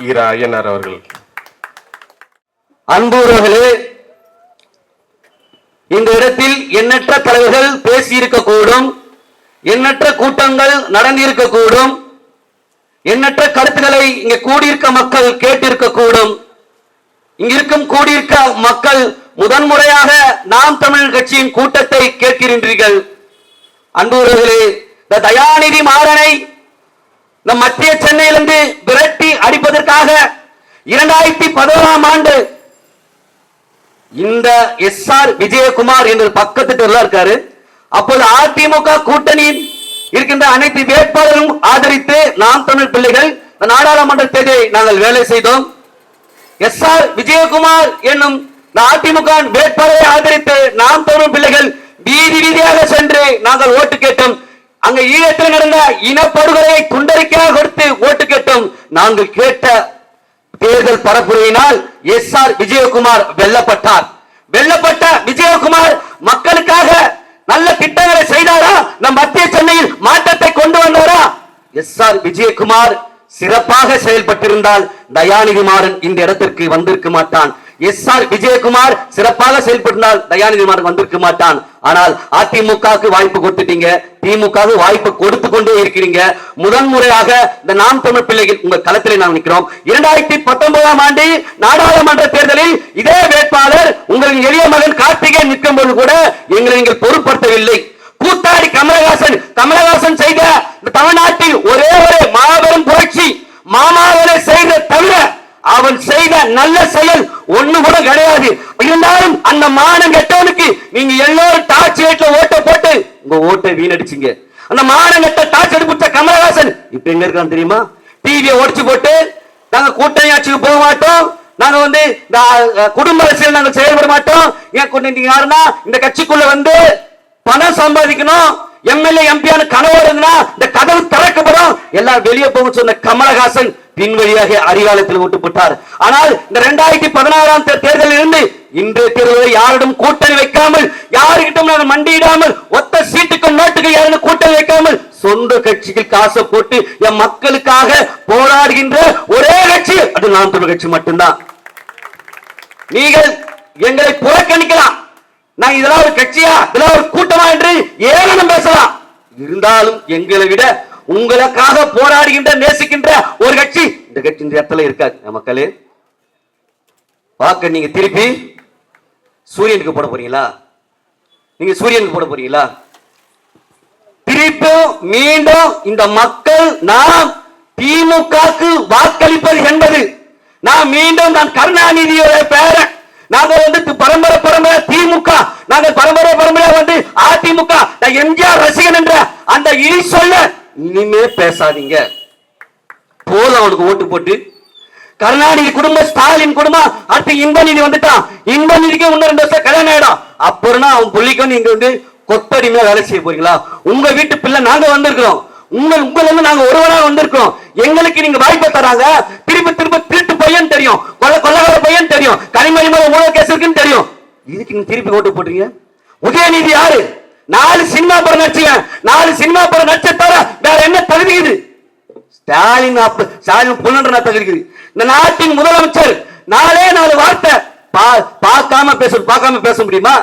ஈரா ஐயனார் அவர்கள். அன்புறவர்களே இந்த இடத்தில் எண்ணற்ற தலைவர்கள் பேசியிருக்கக்கூடும் எண்ணற்ற கூட்டங்கள் நடந்திருக்கக்கூடும் எண்ணற்ற கருத்துக்களை இங்க கூடியிருக்க மக்கள் கேட்டிருக்கக்கூடும். இங்கிருக்கும் கூடியிருக்க மக்கள் முதன்முறையாக நாம் தமிழ் கட்சியின் கூட்டத்தை கேட்கின்றீர்கள் அன்புறவர்களே இந்த தயாநிதி மாறனை நம் மத்திய சென்னையிலிருந்து விரட்டி அடிப்பதற்காக இரண்டாயிரத்தி பதினோராம் ஆண்டு இந்த எஸ் ஆர் விஜயகுமார் என்ற பக்கத்து தெருல இருக்காரு. அப்போது அதிமுக கூட்டணியில் இருக்கின்ற அனைத்து வேட்பாளரும் ஆதரித்து நாம் தமிழ் பிள்ளைகள் நாடாளுமன்ற தேர்தலை நாங்கள் வேலை செய்தோம். எஸ் ஆர் விஜயகுமார் என்னும் அதிமுக வேட்பாளரை ஆதரித்து நாம் தமிழ் பிள்ளைகள் வீதி வீதியாக சென்று நாங்கள் ஓட்டு கேட்டோம். அங்க ஈழத்தில் நடந்த இனப்படுகொலையை துண்டறிக்கையாக கொடுத்து ஓட்டு கேட்டோம். நாங்கள் கேட்ட தேர்தல் பரப்புரையினால் எஸ் ஆர் விஜயகுமார் வெல்லப்பட்டார். வெல்லப்பட்ட விஜயகுமார் மக்களுக்காக நல்ல திட்டங்களை செய்தாரா? நம் மத்திய சென்னையில் மாற்றத்தை கொண்டு வந்தாரா? எஸ் ஆர் விஜயகுமார் சிறப்பாக செயல்பட்டிருந்தால் தயாநிதிமாறன் இந்த இடத்திற்கு வந்திருக்க மாட்டான். எஸ் ஆர் விஜயகுமார் சிறப்பாக செயல்பட்டால் தயாநிதி மாறன் வந்திருக்க மாட்டான். ஆனால் அதிமுகவுக்கு வாய்ப்பு கொடுத்துட்டீங்க. திமுக வாய்ப்பு கொடுத்து கொண்டே இருக்கிறீங்க. முதன்முறையாக இந்த நாம் தமிழ் பிள்ளைகள் உங்க களத்தில் நாம் நிற்கிறோம். இரண்டாயிரத்தி பத்தொன்பதாம் ஆண்டு நாடாளுமன்ற தேர்தலில் இதே வேட்பாளர் உங்களின் எளிய மகன் கார்த்திகேயன் நிற்கும் போது கூட எங்களை நீங்கள் பொருட்படுத்தவில்லை. கூத்தாடி கமலஹாசன் கமலஹாசன் செய்த தமிழ்நாட்டில் ஒரே ஒரு மாபெரும் புரட்சி. மாமாவனை செய்த தவிர அவன் செய்த நல்ல செயல் ஒண்ணு கூட கிடையாது. இருந்தாலும் அந்த மானம் கெட்டவனுக்கு நீங்க எல்லோரும் டார்ச் லைட்ல ஓட்ட போட்டு உங்க ஓட்டை வீணடிச்சீங்க. அந்த மானம் கெட்ட டார்ச் அடிப்பிட்ட கமலஹாசன் இப்ப எங்க இருக்கான் தெரியுமா? டிவியை உடைச்சு போட்டு நாங்க கூட்டணி ஆட்சிக்கு போக மாட்டோம். நாங்க வந்து இந்த குடும்ப அரசியல் நாங்க செயல்பட மாட்டோம். ஏன் கொண்டு யாருன்னா இந்த கட்சிக்குள்ள வந்து பணம் சம்பாதிக்கணும். எம்எல்ஏ எம்பியான கனவு இருந்தா இந்த கதவு திறக்கப்படும். எல்லாம் வெளியே போக சொன்ன கமலஹாசன் பின்வழியாக அறிவாலயத்தில் விட்டு போட்டார் ஆனால் இந்த இரண்டாயிரத்தி பதினாறாம் தேர்தலில் இருந்து இன்றைய தேர்தலில் யாரிடம் கூட்டணி வைக்காமல் யாருக்கிட்டும் நான் மண்டியிடாமல் ஒத்த சீட்டுக்கும் நோட்டுக்கு யாரும் கூட்டணி வைக்காமல் சொந்த கட்சிக்கு காசை போட்டு என் மக்களுக்காக போராடுகின்ற ஒரே கட்சி அது நாம் தமிழ் கட்சி மட்டும்தான். நீங்கள் எங்களை புறக்கணிக்கலாம். நான் இதெல்லாம் ஒரு கட்சியா? இதெல்லாம் ஒரு கூட்டமா என்று ஏளனம் பேசலாம். இருந்தாலும் எங்களை விட உங்களுக்காக போராடுகின்ற நேசிக்கின்ற ஒரு கட்சி இந்த கட்சி இந்த இடத்துல இருக்காது. மக்களே? வாக்க நீங்க திருப்பி சூரியனுக்கு போட போறீங்களா? நீங்க சூரியனுக்கு போட போறீங்களா? திருப்பும் மீண்டும் இந்த மக்கள் நாம் திமுகக்கு வாக்களிப்பது என்பது. நான் மீண்டும் நான் கருணாநிதியோட பேரன். நாங்க வந்து பரம்பரை பரம்பரை திமுக. நாங்க பரம்பரை பரம்பரை வந்து அதிமுக. நான் எம்ஜிஆர் ரசிகன் என்ற அந்த இனி சொல்ல இனிமே பேசாதீங்க. போதும் அவனுக்கு ஓட்டு போட்டு. கருணாநிதி குடும்பம் ஸ்டாலின் குடும்பம் அடுத்து இன்பநிதி வந்துட்டான் இன்பநிதிக்கு இன்னும் ரெண்டு வருஷம் கல்யாணம் ஆயிடும். அப்புறம் அவன் புள்ளிக்கும் நீங்க வந்து கொத்தடிமையா வேலை செய்ய போறீங்களா? உங்க வீட்டு பிள்ளை நாங்க வந்திருக்கிறோம். உங்கள் உங்களை வந்து நாங்க ஒருவராக வந்திருக்கிறோம். எங்களுக்கு நீங்க வாய்ப்பை தராங்க. திரும்ப திரும்ப திருட்டு பையன் தெரியும். கொள்ள கொள்ளகார பையன் தெரியும். கனிமணி மேல ஊழல் கேஸ் இருக்குன்னு தெரியும். இதுக்கு நீங்க திருப்பி ஓட்டு போடுறீங்க? உதயநிதி யாரு? நாலு சினிமா படம் நடிச்சுங்க நாலு சினிமா படம் நடிச்ச தவிர வேற என்ன தகுதி இது? ஸ்டாலின் அப்ப ஸ்டாலின் பொண்ணுன்ற தகுதி இந்த நாட்டின் முதலமைச்சர் நாலே நாலு வார்த்தை பா- பார்க்காம பேச பார்க்காம பேச முடியுமா?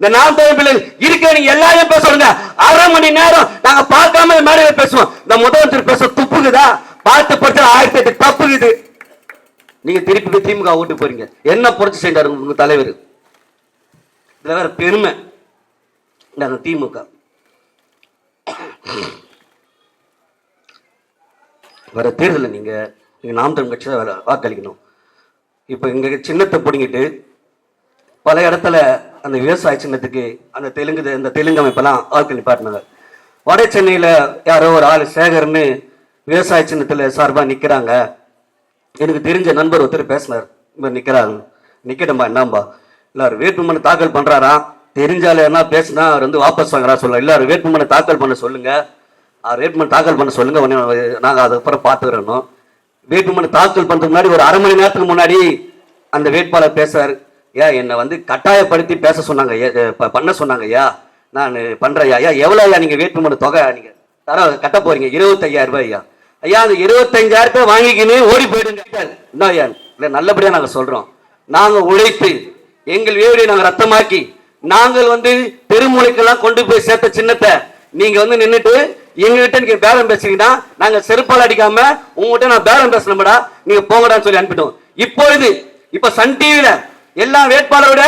இந்த நாம் தமிழ் பிள்ளைகள் இருக்க நீங்க எல்லாரையும் பேச விடுங்க அரை மணி நேரம் நாங்க பார்க்காம மேடையில பேசுவோம். இந்த முதலமைச்சர் பேச துப்புக்குதா பார்த்து படிச்சா ஆயிரத்தி எட்டு தப்புக்குது நீங்க திருப்பி திமுக ஓட்டு போறீங்க. என்ன புரட்சி செஞ்சாரு உங்க தலைவர்? இதுல வேற பெருமை. நாங்க திமுக. வர தேர்தலில் நீங்க நீங்க நாம் தமிழ் கட்சி தான் வாக்களிக்கணும். இப்போ இங்க சின்னத்தை பிடிங்கிட்டு பல இடத்துல அந்த விவசாய சின்னத்துக்கு அந்த தெலுங்கு இந்த தெலுங்கு அமைப்பெல்லாம் ஆட்கள் நிப்பாட்டினாங்க. வட சென்னையில் யாரோ ஒரு ஆள் சேகர்னு விவசாய சின்னத்தில் சார்பாக நிற்கிறாங்க எனக்கு தெரிஞ்ச நண்பர் ஒருத்தர் பேசினார். இந்த நிற்கிறாங்க நிற்கட்டும்பா என்னம்பா? எல்லாரும் வேட்புமனு தாக்கல் பண்ணுறாரா தெரிஞ்சால என்ன பேசுனா அவர் வந்து வாபஸ் வாங்குறா சொல்ல. எல்லாரும் வேட்புமனு தாக்கல் பண்ண சொல்லுங்க. அவர் வேட்புமனு தாக்கல் பண்ண சொல்லுங்க. உடனே நாங்கள் அதுக்கப்புறம் பார்த்துக்கிறோம். வேட்புமனு தாக்கல் பண்ணுறதுக்கு முன்னாடி ஒரு அரை மணி நேரத்துக்கு முன்னாடி அந்த வேட்பாளர் பேசுறாரு. ஏன் என்னை வந்து கட்டாயப்படுத்தி பேச சொன்னாங்க ஐயா, பண்ண சொன்னாங்க ஐயா. நான் பண்ணுறேன் ஐயா. எவ்வளோ ஐயா நீங்கள் வேட்புமனு தொகை நீங்கள் தர கட்ட போறீங்க? இருபத்தையாயிரம் ரூபாய் ஐயா. ஐயா அந்த இருபத்தஞ்சாயிரத்தை வாங்கிக்கின்னு ஓடி போயிடுங்க இன்னும் ஐயா. இல்லை நல்லபடியாக நாங்கள் சொல்கிறோம் நாங்கள் உழைத்து எங்கள் வேடியை நாங்கள் ரத்தமாக்கி நாங்கள் வந்து தெருமுனைக்கெல்லாம் கொண்டு போய் சேர்த்த சின்னத்தை நீங்கள் வந்து நின்றுட்டு எங்ககிட்ட நீங்க பேரம் பேசுறீங்கன்னா நாங்க செருப்பால் அடிக்காம உங்ககிட்ட நான் பேரம் பேசணும்டா நீங்க போங்கடான்னு சொல்லி அனுப்பிட்டோம். இப்பொழுது இப்ப சன் டிவியில் எல்லா வேட்பாளரோட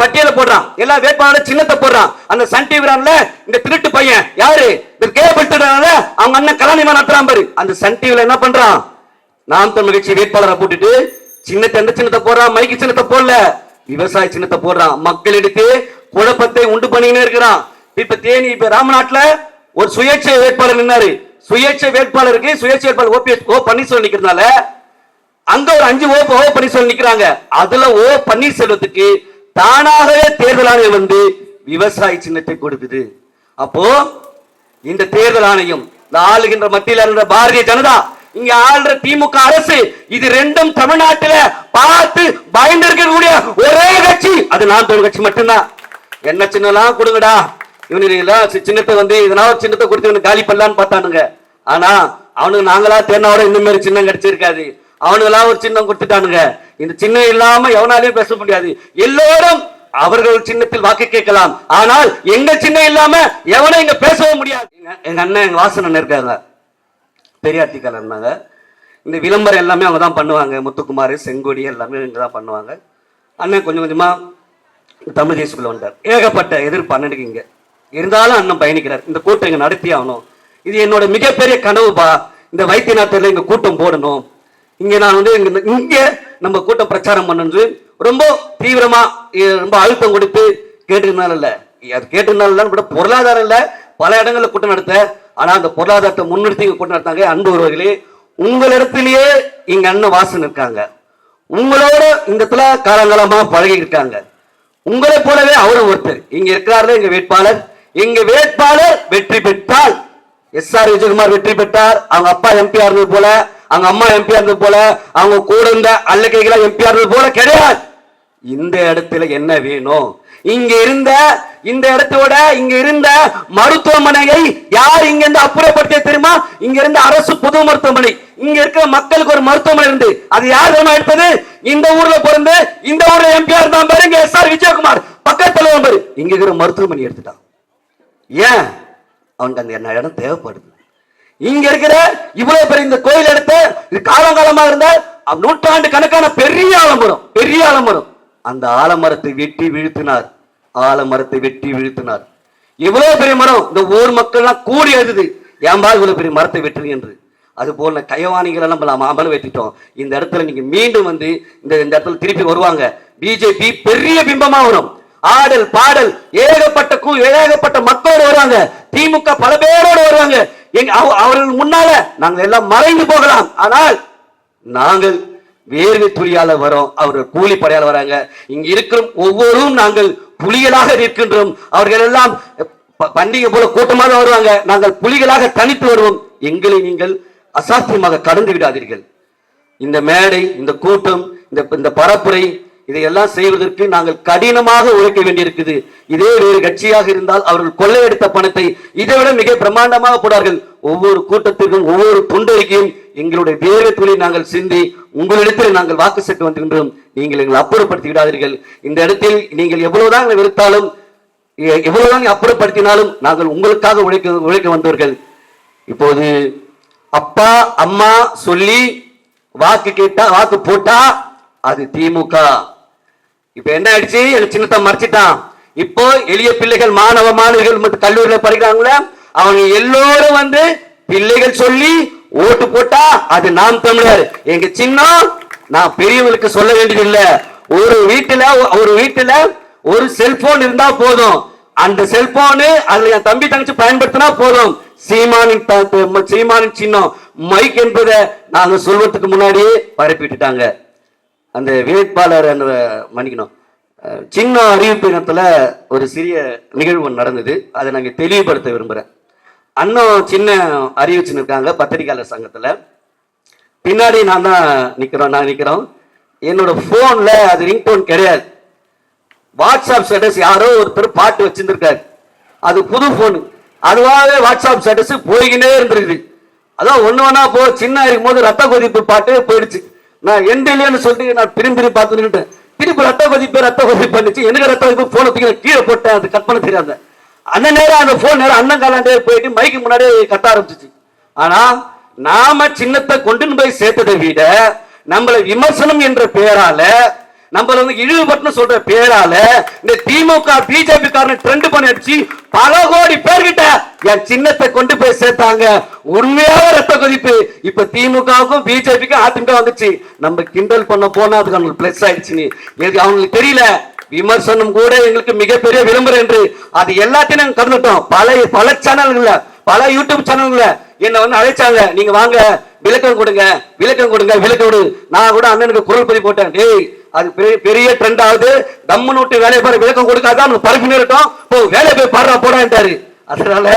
பட்டியல போடுறான். எல்லா வேட்பாளரோட சின்னத்தை போடுறான். அந்த சன் டிவிரான்ல இந்த திருட்டு பையன் யாரு? இந்த கேபிள் அவங்க அண்ணன் கலாநிமா நடத்துறான் பாரு. அந்த சன் டிவில என்ன பண்றான்? நாம் தமிழ் கட்சி வேட்பாளரை போட்டுட்டு சின்னத்தை எந்த சின்னத்தை போடுறான் மைக்கு சின்னத்தை போடல. விவசாய சின்னத்தை போடுறான். மக்களிடத்து குழப்பத்தை உண்டு பண்ணிக்கினே இருக்கிறான். இப்ப தேனி இப்ப ராமநாட்டுல ஒரு சுயேட்சை வேட்பாளர் நின்னாரு. சுயேட்சை வேட்பாளருக்கு சுயேட்சை வேட்பாளர் ஓபிஎஸ் ஓ பன்னீர்செல்வம் நிக்கிறதுனால அங்க ஒரு அஞ்சு ஓ ஓ பன்னீர்செல்வம் நிக்கிறாங்க. அதுல ஓ பன்னீர்செல்வத்துக்கு தானாகவே தேர்தல் ஆணையம் வந்து விவசாய சின்னத்தை கொடுக்குது அப்போ இந்த தேர்தல் ஆணையம் இந்த ஆளுகின்ற மத்தியில் இருந்த பாரதிய ஜனதா இங்க ஆள்ற திமுக அரசு இது ரெண்டும் தமிழ்நாட்டில் பார்த்து பயந்து இருக்கக்கூடிய ஒரே கட்சி. அது நான் தோல் கட்சி மட்டும்தான். என்ன சின்னலாம் கொடுங்கடா. இவனுக்கு எல்லாம் சின்னத்தை வந்து இதனால ஒரு சின்னத்தை கொடுத்து இவனுக்கு காலி பண்ணலான்னு பார்த்தானுங்க. ஆனா அவனுக்கு நாங்களா தேர்னாவோட இந்த மாதிரி சின்னம் கிடைச்சிருக்காது. அவனுங்களா ஒரு சின்னம் கொடுத்துட்டானுங்க. இந்த சின்னம் இல்லாம எவனாலையும் பேச முடியாது. எல்லோரும் அவர்கள் சின்னத்தில் வாக்கு கேட்கலாம். ஆனால் எங்க சின்னம் இல்லாம எவனும் இங்க பேசவும் முடியாது? எங்க- அண்ணன் எங்க வாசன் இருக்காங்க. பெரியார்த்திக்காரர் இருந்தாங்க. இந்த விளம்பரம் எல்லாமே அவங்க தான் பண்ணுவாங்க. முத்துக்குமார் செங்கோடி எல்லாமே இங்க தான் பண்ணுவாங்க. அண்ணன் கொஞ்சம் கொஞ்சமா தமிழ் தேசக்குள்ள வந்தார். ஏகப்பட்ட எதிர்ப்பு அண்ணனுக்கு இங்க. இருந்தாலும் அண்ணன் பயணிக்கிறார். இந்த கூட்டம் இங்க நடத்தி ஆகணும். இது என்னோட மிகப்பெரிய கனவுப்பா இந்த வைத்தியநாத்தில இங்க கூட்டம் போடணும். இங்கே நான் வந்து இங்கே இங்கே நம்ம கூட்டம் பிரச்சாரம் பண்ணுறது ரொம்ப தீவிரமாக ரொம்ப அழுத்தம் கொடுத்து கேட்டிருந்தாலும் இல்லை அது கேட்டிருந்தாலும் கூட பொருளாதாரம் இல்லை பல இடங்களில் கூட்டம் நடத்த. ஆனால் அந்த பொருளாதாரத்தை முன்னிறுத்தி கூட்டம் நடத்தாங்க அன்பு ஒருவர்களே உங்களிடத்திலேயே எங்கள் அண்ணன் வாசன் இருக்காங்க. உங்களோட இந்த இடத்துல காலங்காலமா பழகி இருக்காங்க. உங்களை போலவே அவரும் ஒருத்தர். இங்க இருக்கிறார்கள் எங்க வேட்பாளர். எங்க வேட்பாளர் வெற்றி பெற்றால் எஸ் ஆர் விஜயகுமார் வெற்றி பெற்றார். அவங்க அப்பா எம்பி இருந்தது போல அவங்க அம்மா எம்பியா இருந்தது போல அவங்க கூட இருந்த அல்லக்கைகளா எம்பியா இருந்தது போல கிடையாது. இந்த இடத்துல என்ன வேணும்? இங்க இருந்த இந்த இடத்தோட இங்க இருந்த மருத்துவமனையை யார் இங்க இருந்து அப்புறப்படுத்த தெரியுமா? இங்க இருந்த அரசு பொது மருத்துவமனை. இங்க இருக்கிற மக்களுக்கு ஒரு மருத்துவமனை இருந்து. அது யார் தெரியுமா எடுத்தது? இந்த ஊர்ல பிறந்து இந்த ஊர்ல எம்பியா இருந்தா பாரு இங்க எஸ் ஆர் விஜயகுமார். பக்கத்துல பாரு. இங்க இருக்கிற மருத்துவமனை எடுத்துட்டான். ஏன்? அவனுக்கு அந்த என்ன இடம் தேவைப்படுது. இங்க இருக்கிற இவ்வளவு பெரிய இந்த கோயில் எடுத்து காலங்காலமா இருந்த நூற்றாண்டு கணக்கான பெரிய ஆலமரம் பெரிய ஆலமரம். அந்த ஆலமரத்தை வெட்டி வீழ்த்தினார். ஆலமரத்தை வெட்டி வீழ்த்தினார். இவ்வளவு பெரிய மரம் இந்த ஊர் மக்கள்லாம் கூடி எழுதுது ஏன்பா இவ்வளவு பெரிய மரத்தை வெட்டுறீங்க என்று? அது போல கயவாணிகள் எல்லாம் நம்ம அமல வெட்டிட்டோம். இந்த இடத்துல நீங்க மீண்டும் வந்து இந்த இந்த இடத்துல திருப்பி வருவாங்க. பிஜேபி பெரிய பிம்பமா வரும். ஆடல் பாடல் ஏகப்பட்ட கூ ஏகப்பட்ட மக்களோடு வருவாங்க. திமுக பல பேரோடு வருவாங்க. எங்க அவ- அவர்கள் முன்னால நாங்கள் எல்லாம் மறைந்து போகலாம். ஆனால் நாங்கள் வேர்வை துளியால வரோம். அவர்கள் கூலி படையால வராங்க. இங்க இருக்கிற ஒவ்வொருவரும் நாங்கள் புலிகளாக நிற்கின்றோம். அவர்கள் எல்லாம் பண்டிகை போல கூட்டமாக வருவாங்க. நாங்கள் புலிகளாக தனித்து வருவோம். எங்களை நீங்கள் அசாத்தியமாக கடந்து விடாதீர்கள். இந்த மேடை இந்த கூட்டம் இந்த இந்த பரப்புரை இதையெல்லாம் செய்வதற்கு நாங்கள் கடினமாக உழைக்க வேண்டியிருக்குது. இதே வேறு கட்சியாக இருந்தால் அவர்கள் கொள்ளையடித்த பணத்தை இதை விட மிக பிரம்மாண்டமாக போடார்கள். ஒவ்வொரு கூட்டத்திற்கும் ஒவ்வொரு துண்டறிக்கையும் எங்களுடைய வேறு துளி நாங்கள் சிந்தி உங்களிடத்தில் நாங்கள் வாக்கு செட்டு வந்திருக்கின்றோம். நீங்கள் எங்களை அப்புறப்படுத்தி விடாதீர்கள் இந்த இடத்தில் நீங்கள் எவ்வளவுதான் வெறுத்தாலும் எவ்வளவுதான் அப்புறப்படுத்தினாலும் நாங்கள் உங்களுக்காக உழைக்க உழைக்க வந்தவர்கள். இப்போது அப்பா அம்மா சொல்லி வாக்கு கேட்டா வாக்கு போட்டா அது திமுக இப்ப என்ன ஆயிடுச்சு? எனக்கு சின்னத்தை மறைச்சிட்டான். இப்போ எளிய பிள்ளைகள் மாணவ மாணவிகள் மற்றும் கல்லூரியில படிக்கிறாங்களே அவங்க எல்லோரும் வந்து பிள்ளைகள் சொல்லி ஓட்டு போட்டா அது நாம் தமிழர். எங்க சின்னம் நான் பெரியவங்களுக்கு சொல்ல வேண்டியதில்லை ஒரு வீட்டுல ஒரு வீட்டுல ஒரு செல்போன் இருந்தா போதும். அந்த செல்போனு அதுல என் தம்பி தங்கச்சி பயன்படுத்தினா போதும். சீமானின் சீமானின் சின்னம். மைக் என்பதை நாங்க சொல்வதற்கு முன்னாடியே பரப்பிட்டுட்டாங்க. அந்த வேட்பாளர் என்ற மன்னிக்கணும். சின்ன அறிவிப்பினத்தில் ஒரு சிறிய நிகழ்வு நடந்தது. அதை நாங்கள் தெளிவுபடுத்த விரும்புகிறேன் அண்ணன் சின்ன அறிவிச்சுன்னு இருக்காங்க பத்திரிகையாளர் சங்கத்தில். பின்னாடி நான் தான் நிற்கிறோம் நான் நிற்கிறோம் என்னோட ஃபோனில் அது ரிங்டோன் கிடையாது. வாட்ஸ்அப் ஸ்டேட்டஸ் யாரோ ஒருத்தர் பாட்டு வச்சுருந்துருக்காரு. அது புது ஃபோனு அதுவாகவே வாட்ஸ்அப் ஸ்டேட்டஸ் போய்கினே இருந்திருக்குது. அதான் ஒன்று ஒன்றா போ சின்ன இருக்கும்போது ரத்த கொதிப்பு பாட்டு போயிடுச்சு. நான் எந்த இல்லையான்னு சொல்லிட்டு நான் திரும்பி திரும்பி பார்த்து நின்றுட்டேன். திருப்பி ரத்த கொதிப்பு ரத்த கொதிப்பு பண்ணிச்சு எனக்கு ரத்த கொதிப்பு போனை தூக்கி நான் கீழே போட்டேன். அது கட் பண்ண தெரியாத. அந்த நேரம் அந்த போன் நேரம் அண்ணன் காலாண்டே போயிட்டு மைக்கு முன்னாடியே கட்ட ஆரம்பிச்சிச்சு. ஆனா நாம சின்னத்தை கொண்டு போய் சேர்த்ததை விட நம்மளை விமர்சனம் என்ற பெயரால நம்மள வந்து இழிவுபட்டு சொல்ற பேரால இந்த திமுக பிஜேபி காரன் ட்ரெண்ட் பண்ணி அடிச்சு பல கோடி பேர்கிட்ட என் சின்னத்தை கொண்டு போய் சேர்த்தாங்க. உண்மையாக ரத்த கொதிப்பு. இப்ப திமுகவுக்கும் பிஜேபிக்கும் அதிமுக வந்துச்சு. நம்ம கிண்டல் பண்ண போனா அதுக்கு அவங்களுக்கு பிளஸ் ஆயிடுச்சு எது அவங்களுக்கு தெரியல. விமர்சனம் கூட எங்களுக்கு மிகப்பெரிய விளம்பரம் என்று. அது எல்லாத்தையும் நாங்க கடந்துட்டோம் பல பல சேனல்கள்ல பல யூடியூப் சேனல்கள்ல என்ன வந்து அழைச்சாங்க. நீங்க வாங்க விளக்கம் கொடுங்க விளக்கம் கொடுங்க விளக்கம் கொடு. நான் கூட அண்ணனுக்கு குரல் பதிவு போட்டேன். டேய் அது பெரிய பெரிய ட்ரெண்ட் ஆகுது. தம்மு விட்டு வேலையை பாரு விளக்கம் கொடுக்காத அவனுக்கு பரப்பி நிறுட்டும் போ வேலையை போய் பாடுறா போடான்ட்டாரு அதனால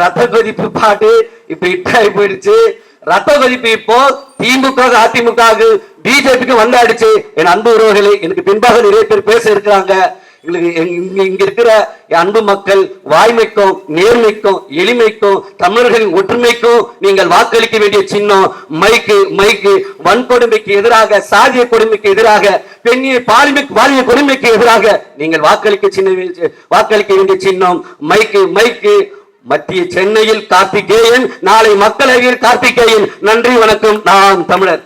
ரத்த கொதிப்பு பாட்டு இப்ப இட்டாகி போயிடுச்சு. ரத்த கொதிப்பு இப்போ திமுக அதிமுக பிஜேபிக்கு வந்தாடுச்சு என் அன்பு உறவுகளை எனக்கு பின்பாக நிறைய பேர் பேச இருக்கிறாங்க. எங்களுக்கு இங்க இங்க இருக்கிற அன்பு மக்கள் வாய்மைக்கும் நேர்மைக்கும் எளிமைக்கும் தமிழர்களின் ஒற்றுமைக்கும் நீங்கள் வாக்களிக்க வேண்டிய சின்னம் மைக்கு மைக்கு வன்கொடுமைக்கு எதிராக சாதிய கொடுமைக்கு எதிராக பெண்ணிய பாலிமை பாலிய கொடுமைக்கு எதிராக நீங்கள் வாக்களிக்க சின்ன வாக்களிக்க வேண்டிய சின்னம் மைக்கு மைக்கு. மத்திய சென்னையில் கார்த்திகேயன் நாளை மக்களவையில் கார்த்திகேயன். நன்றி வணக்கம். நான் தமிழர்.